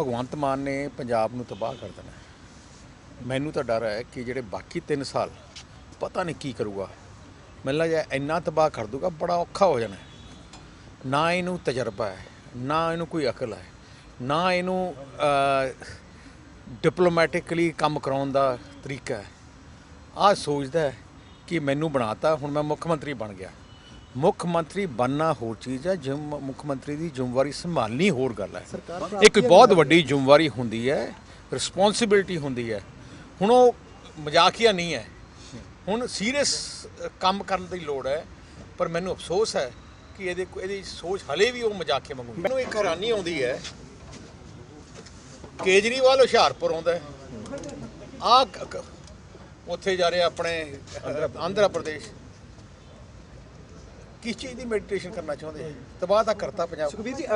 ਭਗਵੰਤ ਮਾਨ ਨੇ ਪੰਜਾਬ ਨੂੰ ਤਬਾਹ ਕਰ ਦੇਣਾ ਮੈਨੂੰ ਤਾਂ ਡਰ ਹੈ ਕਿ ਜਿਹੜੇ ਬਾਕੀ 3 ਸਾਲ ਪਤਾ ਨਹੀਂ ਕੀ ਕਰੂਗਾ। ਮੈਨੂੰ ਲੱਗਦਾ ਇੰਨਾ ਤਬਾਹ ਕਰ ਦੂਗਾ, ਬੜਾ ਔਖਾ ਹੋ ਜਾਣਾ ਨਾ ਇਹਨੂੰ ਤਜਰਬਾ ਹੈ, ਨਾ ਇਹਨੂੰ ਕੋਈ ਅਕਲ ਹੈ, ਨਾ ਇਹਨੂੰ ਡਿਪਲੋਮੈਟਿਕਲੀ ਕੰਮ ਕਰਾਉਣ ਦਾ ਤਰੀਕਾ ਹੈ। ਆ ਸੋਚਦਾ ਕਿ ਮੈਨੂੰ ਬਣਾਤਾ, ਹੁਣ ਮੈਂ ਮੁੱਖ ਮੰਤਰੀ ਬਣ ਗਿਆ। ਮੁੱਖ ਮੰਤਰੀ ਬਣਨਾ ਹੋਰ ਚੀਜ਼ ਹੈ ਜਿਮ ਮੁੱਖ ਮੰਤਰੀ ਦੀ ਜ਼ਿੰਮੇਵਾਰੀ ਸੰਭਾਲਣੀ ਹੋਰ ਗੱਲ ਹੈ। ਇੱਕ ਬਹੁਤ ਵੱਡੀ ਜ਼ਿੰਮੇਵਾਰੀ ਹੁੰਦੀ ਹੈ ਰਿਸਪੌਂਸਿਬਿਲਟੀ ਹੁੰਦੀ ਹੈ। ਹੁਣ ਉਹ ਮਜ਼ਾਕੀਆ ਨਹੀਂ ਹੈ। ਹੁਣ ਸੀਰੀਅਸ ਕੰਮ ਕਰਨ ਦੀ ਲੋੜ ਹੈ ਪਰ ਮੈਨੂੰ ਅਫਸੋਸ ਹੈ ਕਿ ਇਹਦੇ ਇਹਦੀ ਸੋਚ ਹਲੇ ਵੀ ਉਹ ਮਜ਼ਾਕੀਆ ਵਾਂਗੂ। ਮੈਨੂੰ ਇੱਕ ਹੈਰਾਨੀ ਆਉਂਦੀ ਹੈ ਕੇਜਰੀਵਾਲ ਹੁਸ਼ਿਆਰਪੁਰ ਆਉਂਦਾ ਆ ਉੱਥੇ ਜਾ ਰਿਹਾ ਆਪਣੇ ਆਂਧਰਾ ਪ੍ਰਦੇਸ਼। ਕਿਸ ਚੀਜ਼ ਦੀ ਮੈਡੀਟੇਸ਼ਨ ਕਰਨਾ ਚਾਹੁੰਦੇ ਤਬਾਹ ਤਾਂ ਕਰਤਾ ਪੰਜਾਬ। ਸੁਖਬੀਰ ਜੀ